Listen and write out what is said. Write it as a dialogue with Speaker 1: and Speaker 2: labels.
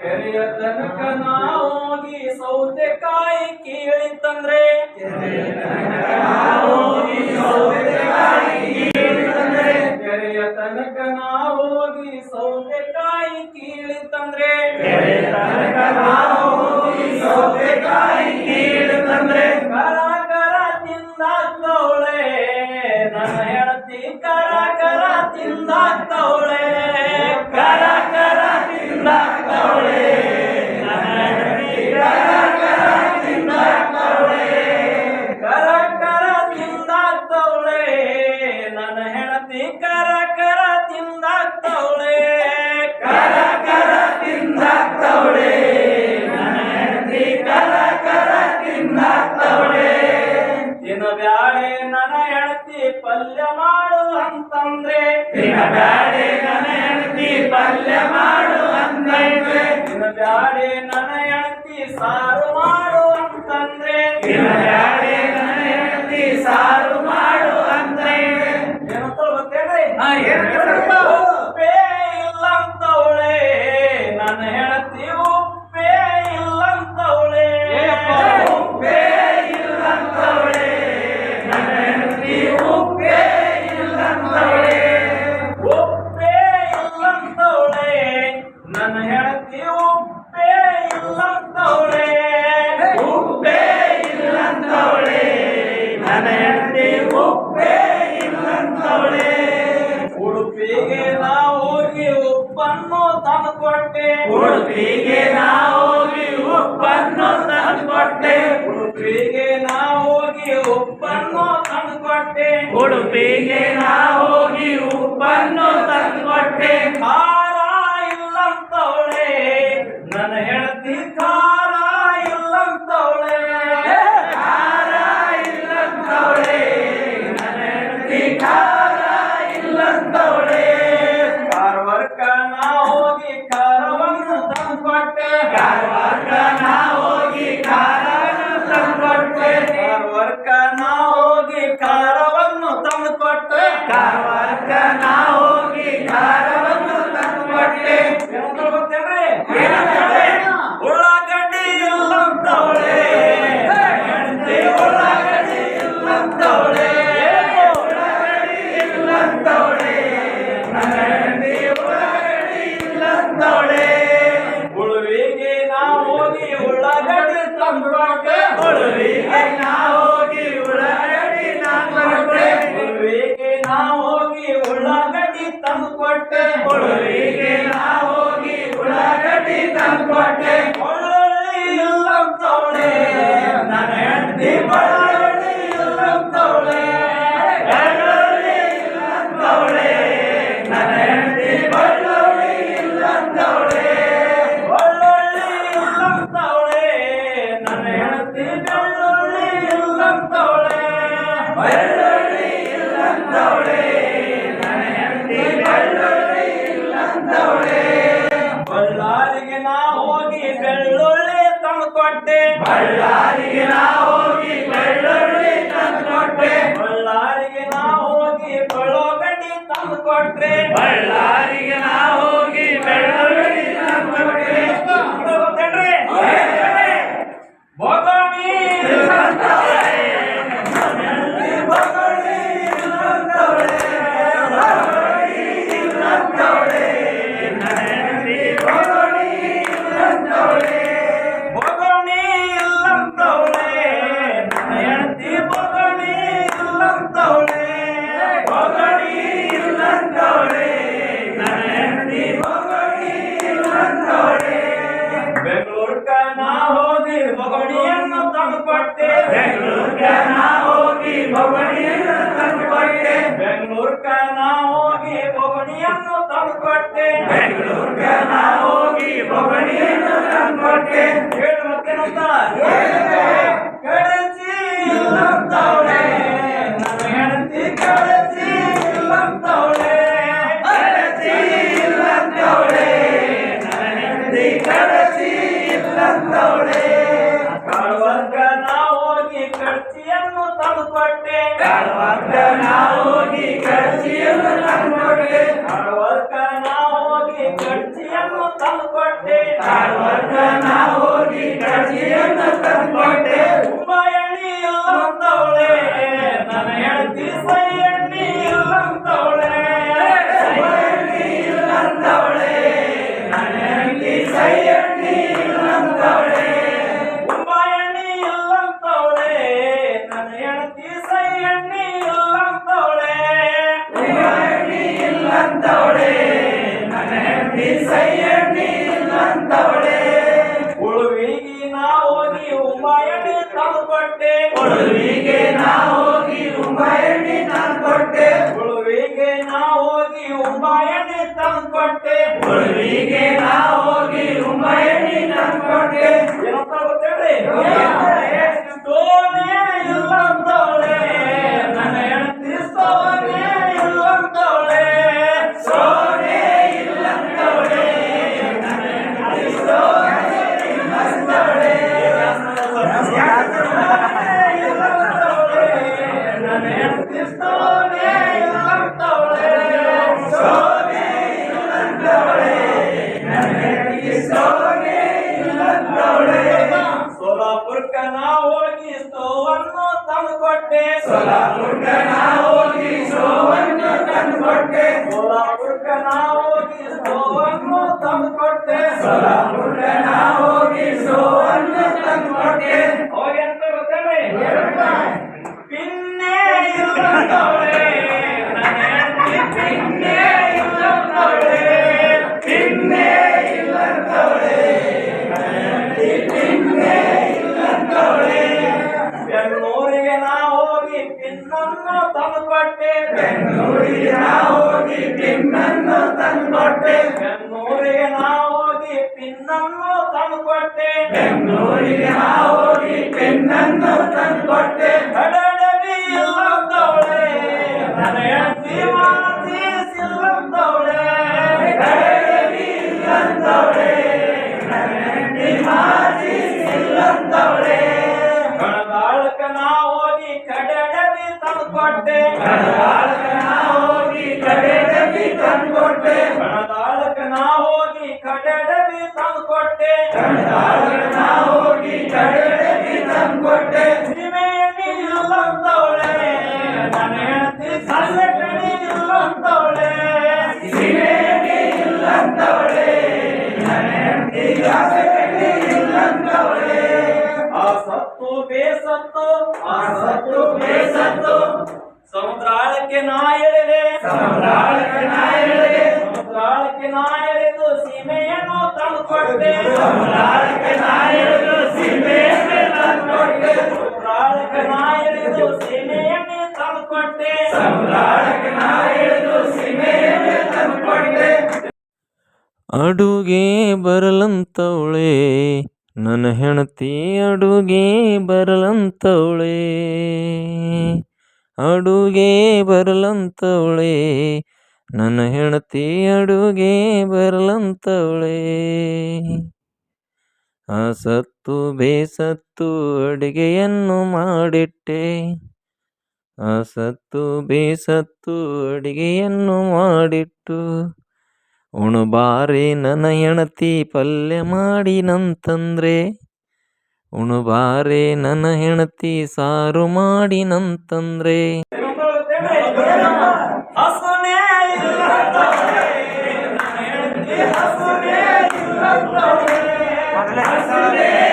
Speaker 1: ಕೆರೆಯ ತನಕ ಹೋಗಿ ಸೌತೆಕಾಯಿ ಕೀಳಿ ತಂದ್ರೆ ಕೆರೆಯ ತನಕ ಹೋಗಿ ಸೌತೆಕಾಯಿ ಕೀಳಿ ಹೆಂಡತಿ ಪಲ್ಯ ಮಾಡು ಅಂತಂದ್ರೆ. ನಿನ್ನ ಬ್ಯಾಡೆ ನನ್ನ ಹೆಂಡತಿ ಪಲ್ಯ ಮಾಡು ಅಂತಂದ್ರೆ. ನಿನ್ನ ಬ್ಯಾಡೆ ನನ್ನ ಹೆಂಡತಿ ಸಾರು ಮಾಡು ಅಂತಂದ್ರೆ. ನಿನ್ನ ಬ್ಯಾಡೆ ನನ್ನ ಹೆಂಡತಿ ಸಾರು ಮಾಡು ಅಂತಂದ್ರೆ. ಏನಂತ ಗೊತ್ತೇನ್ರಿ ಉಪ್ಪೇ ಉಡುಪಿಗೆ ನಾ ಹೋಗಿ ಉಪ್ಪನ್ನು ತಂದುಕೊಟ್ಟೆ. ಉಡುಪಿಗೆ ನಾ ಹೋಗಿ ಉಪ್ಪನ್ನು ತಂದುಕೊಟ್ಟೆ. ಉಡುಪಿಗೆ ನಾ ತಂದ್ಕೊಟ್ಟೆ ಹೋಗಿ ತಂದು ಕೊಟ್ಟೆ ಬಳ್ಳಾರಿಗೆ ನಾ ಹೋಗಿ ಬೆಳ್ಳುಳ್ಳಿ ತಂದುಕೊಟ್ಟೆ ಬಳ್ಳಾರಿಗೆ ನಾ ಹೋಗಿ ಬೆಳ್ಳೋಗಡ್ಡಿ ತಂದು ಕೊಟ್ರೆ ಬಳ್ಳಾರಿಗೆ ನಾ ಹೋಗಿ ಬೆಳ್ಳುಳ್ಳಿ ತಂದುಕೊಟ್ರೆ ಗೊತ್ತೇನ್ರಿ ಬೊಗಣಿ ಬೊಗಣಿಯನ್ನು ತಂದುಕೊಟ್ಟೆ ಬೆಂಗಳೂರ್ಕ ನಾ ಹೋಗಿ ಬೊಗಣಿಯನ್ನು ತಂದುಕೊಟ್ಟೆ ಹೇಳು ಮತ್ತೇನಂತ ಕಳಚಿ ಇಲ್ಲಂತವಳೆ ನನ್ನ ಹೆಂಡತಿ ಕಳಚಿ ಇಲ್ಲಂತವಳೆ ಕಳಚಿ ಇಲ್ಲಂತವಳೆ ನನ್ನ ಹೆಂಡತಿ ಕಳಚಿ ಇಲ್ಲಂತವಳೆ ಕಾಳುವಂತ ನಾ ಹೋಗಿ ಕಳ್ಚಿಯನ್ನು ತಂದುಕೊಟ್ಟೆ ಕಾಳುವಂತ ನಾ ಹೋಗಿ ಕಳ್ಚಿಯನ್ನು ತಂದುಕೊಟ್ಟೆ ಕಾಳುವಂತ i want to know who did ಕೊಟ್ಟೆ
Speaker 2: ಕೊಡುವಿಗೆ ನಾ ಹೋಗಿ ಉಂಬಾಯಣ್ಣಿ ತಂದು ಕೊಟ್ಟೆ
Speaker 1: ಉಳುವಿಗೆ ನಾ ಹೋಗಿ ಉಂಬಾಯಣ್ಣಿ ತಂದು ಕೊಟ್ಟೆ
Speaker 2: ಕೊಡುವಿಗೆ ನಾ ಹೋಗಿ ಉಂಬಾಯಣ್ಣಿ ತಂದು ಕೊಟ್ಟೆ
Speaker 1: ಏನಂತ ಗೊತ್ತೇಳ್ರಿ? ಕೊಟ್ಟೆ
Speaker 2: ಸೊಲಾಪುರಕ್ಕ ನಾ ಹೋಗಿ ಸೋವನ್ನು ತಂದು
Speaker 1: ತಂದು ಕೊಟ್ಟೆ ಬೆಂಗಳೂರಿಗೆ ಹೋಗಿ ಪೆನ್ನನ್ನು ತಂದು ಕೊಟ್ಟೆ ಕಡಡವಿ ಇಲ್ಲಂತವಳೆ ನನ್ನ ಹೆಂಡತಿ ಮಾತಿ ಸಿಲ್ಲಂತವಳೆ
Speaker 2: ಕಡಲಲ್ಲಿ ಇಲ್ಲಂತವಳೆ ನನ್ನ ಹೆಂಡತಿ ಮಾತಿ
Speaker 1: ನಾ ಹೋಗಿ ಕಡಡವಿ ತಂದು ಕೊಟ್ಟೆ
Speaker 2: ಹೋಗಿ ತಂದ್ಕೊಟ್ಟೆ ತಂದು ಕೊಟ್ಟೆ
Speaker 1: ಸೀಮೆಯಲ್ಲಿ ಇಲ್ಲಂತವಳೆ ಇಲ್ಲಂತವಳೆ
Speaker 2: ಸೀಮೆಯಲ್ಲಿ ಇಲ್ಲಂತವಳೆ ನನ್ನ ಇಲ್ಲಂತವಳೆ
Speaker 1: ಆ ಸತ್ತು ಬೇಸತ್ತು
Speaker 2: ಆ ಸತ್ತು ಬೇಸತ್ತು
Speaker 1: ಸಮುದ್ರಾಳಕ್ಕೆ ನಾ
Speaker 2: ಸಮುದ್ರಾಳಕ್ಕೆ ನಾ.
Speaker 1: ಸಮುದ್ರಾಳಕ್ಕೆ ನಾ ಸೀಮೆಯನ್ನು
Speaker 2: ಸಮುದ್ರಾಳಕ್ಕೆ
Speaker 3: ಅಡುಗೆ ಬರಲಂತವಳೆ ನನ್ನ ಹೆಣತಿ ಅಡುಗೆ ಬರಲಂತವಳೆ. ಅಡುಗೆ ಬರಲಂತವಳೆ ನನ್ನ ಹೆಣತಿ ಅಡುಗೆ ಬರಲಂತವಳೆ. ಆ ಸತ್ತು ಬೇಸತ್ತು ಅಡಿಗೆಯನ್ನು ಮಾಡಿಟ್ಟೆ. ಅಸತ್ತು ಸತ್ತು ಬೇಸತ್ತು ಅಡಿಗೆಯನ್ನು ಮಾಡಿಟ್ಟು ಉಣಬಾರೆ ನನ್ನ ಹೆಣತಿ ಪಲ್ಯ ಮಾಡಿ ಮಾಡಿನಂತಂದ್ರೆ ಉಣಬಾರೆ ನನ್ನ ಹೆಣತಿ ಸಾರು ಮಾಡಿನಂತಂದ್ರೆ
Speaker 1: ಹಸುನೇ God.